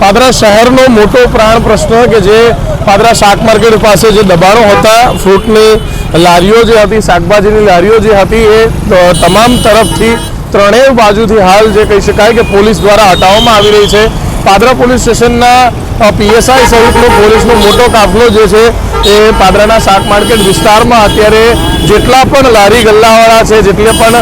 પાદરા શહેરનો મોટો પ્રાણ પ્રશ્ન કે જે પાદરા શાક માર્કેટ પાસે જે દબાણો હતા, ફ્રૂટની લારીઓ જે હતી, શાકભાજીની લારીઓ જે હતી, એ તમામ તરફથી ત્રણેય બાજુથી હાલ જે કહી શકાય કે પોલીસ દ્વારા હટાવવામાં આવી રહી છે. પાદરા પોલીસ સ્ટેશનના પીએસઆઈ સહિતનો પોલીસનો મોટો કાફલો જે છે એ પાદરાના શાક માર્કેટ વિસ્તારમાં અત્યારે જેટલા પણ લારી ગલ્લાવાળા છે, જેટલી પણ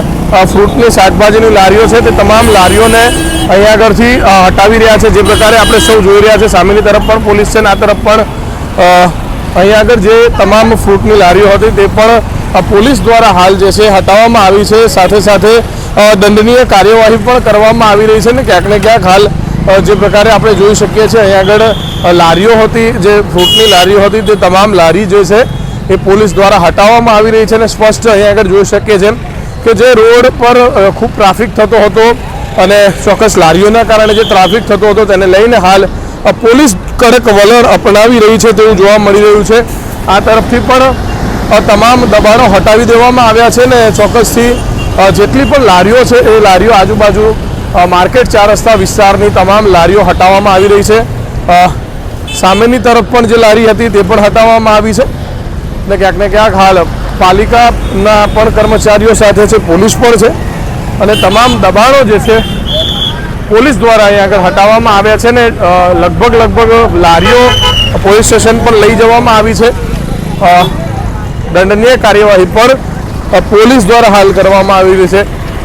ફ્રૂટની શાકભાજીની લારીઓ છે, તે તમામ લારીઓને અહીંયા આગળથી હટાવી રહ્યા છે. જે પ્રકારે આપણે સૌ જોઈ રહ્યા છે. સામેની તરફ પણ પોલીસ છે ને આ તરફ પણ અહીંયા આગળ જે તમામ ફ્રૂટની લારીઓ હતી તે પણ પોલીસ દ્વારા હાલ જે છે હટાવવામાં આવી છે. સાથે સાથે દંડનીય કાર્યવાહી પણ કરવામાં આવી રહી છે ને ક્યાંક ક્યાંક હાલ જે પ્રકારે આપણે જોઈ શકીએ છીએ, અહીંયા આગળ લારીઓ હતી, જે ફ્રૂટની લારીઓ હતી તે તમામ લારી જે છે એ પોલીસ દ્વારા હટાવવામાં આવી રહી છે અને સ્પષ્ટ અહીંયા આગળ જોઈ શકીએ છીએ કે જે રોડ પર ખૂબ ટ્રાફિક થતો હતો અને ચોક્કસ લારીઓના કારણે જે ટ્રાફિક થતો હતો તેને લઈને હાલ પોલીસ કડક વલણ અપનાવી રહી છે તેવું જોવા મળી રહ્યું છે. આ તરફથી પણ તમામ દબાણો હટાવી દેવામાં આવ્યા છે ને ચોક્કસથી જેટલી પણ લારીઓ છે, એ લારીઓ આજુબાજુ માર્કેટ ચાર રસ્તા વિસ્તારની તમામ લારીઓ હટાવવામાં આવી રહી છે. સામેની તરફ પણ જે લારી હતી તે પણ હટાવવામાં આવી છે. ને ક્યાંક ને ક્યાંક હાલ પાલિકાના પણ કર્મચારીઓ સાથે છે, પોલીસ પણ છે. અને તમામ દબાણો જે છે પોલીસ દ્વારા અહીંયા આગળ હટાવવામાં આવ્યા છે ને લગભગ લગભગ લારીઓ પોલીસ સ્ટેશન પર લઈ જવામાં આવી છે. દંડનીય કાર્યવાહી પર પોલીસ દ્વારા હાલ કરવામાં આવી રહી છે.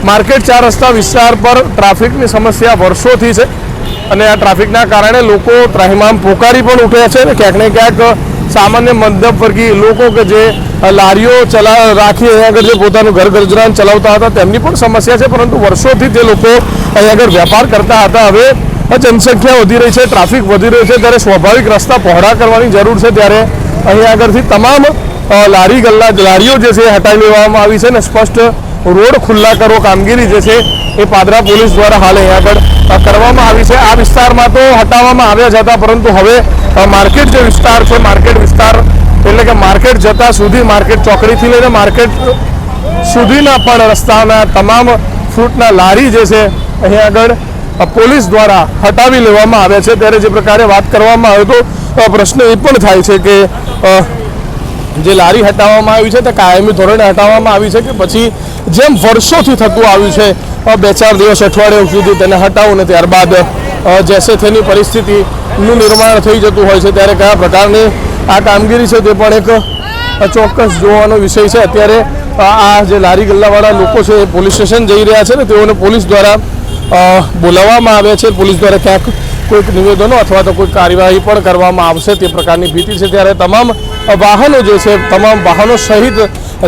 માર્કેટ ચાર રસ્તા વિસ્તાર પર ટ્રાફિકની સમસ્યા વર્ષોથી છે. અને આ ટ્રાફિકના કારણે લોકો ત્રાહિમામ પોકારી પણ ઉઠ્યા છે ને ક્યાંક ને ક્યાંક સામાન્ય મધ્યમવર્ગીય લોકો કે જે લારીઓ ચલા રાખી અહીંયા આગળ જે પોતાનું ઘર ગુજરાન ચલાવતા હતા, તેમની પણ સમસ્યા છે, પરંતુ વર્ષોથી તે લોકો અહીંયા આગળ વેપાર કરતા હતા. હવે જનસંખ્યા વધી રહી છે, ટ્રાફિક વધી રહ્યો છે, ત્યારે સ્વાભાવિક રસ્તા પહોળા કરવાની જરૂર છે, ત્યારે અહીંયા આગળથી તમામ લારી ગલ્લા, લારીઓ જે છે હટાવી લેવામાં આવી છે અને સ્પષ્ટ રોડ ખુલ્લા કરો, કામગીરી જે છે એ પાદરા પોલીસ દ્વારા હાલ અહીંયા આગળ કરવામાં આવી છે. આ વિસ્તારમાં તો હટાવવામાં આવ્યા જ હતા પરંતુ હવે માર્કેટ જે વિસ્તાર છે, માર્કેટ વિસ્તાર, એટલે કે માર્કેટ જતા સુધી માર્કેટ ચોકડીથી લઈને માર્કેટ સુધીના પણ રસ્તાના તમામ ફ્રૂટના લારી જે છે, અહીંયા આગળ પોલીસ દ્વારા હટાવી લેવામાં આવ્યા છે. ત્યારે જે પ્રકારે વાત કરવામાં આવે તો પ્રશ્ન એ પણ થાય છે કે જે લારી હટાવવામાં આવી છે, તે કાયમી ધોરણે હટાવવામાં આવી છે કે પછી જેમ વર્ષોથી થતું આવ્યું છે બે ચાર દિવસ અઠવાડિયા સુધી તેને હટાવું ને ત્યારબાદ જેસે તેની પરિસ્થિતિનું નિર્માણ થઈ જતું હોય છે, ત્યારે કયા પ્રકારની આ કામગીરી છે તે પણ એક ચોક્કસ જોવાનો વિષય છે. અત્યારે આ જે લારી ગલ્લાવાળા લોકો છે એ પોલીસ સ્ટેશન જઈ રહ્યા છે ને, તેઓને પોલીસ દ્વારા બોલાવવામાં આવ્યા છે. પોલીસ દ્વારા ક્યાંક કોઈક નિવેદનો અથવા તો કોઈ કાર્યવાહી પણ કરવામાં આવશે તે પ્રકારની ભીતિ છે. ત્યારે તમામ વાહનો જે છે, તમામ વાહનો સહિત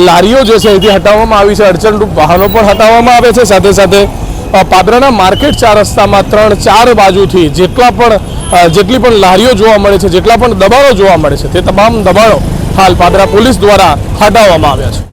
લારીઓ જે છે અહીંથી હટાવવામાં આવી છે. અડચણરૂપ વાહનો પણ હટાવવામાં આવે છે. સાથે સાથે પાદરાના માર્કેટ ચાર રસ્તામાં ત્રણ, ચાર બાજુથી જેટલા પણ જેટલી પણ લારીઓ જોવા મળે છે, જેટલા પણ દબાણો જોવા મળે છે, તે તમામ દબાણો હાલ પાદરા પોલીસ દ્વારા હટાવવામાં આવ્યા છે.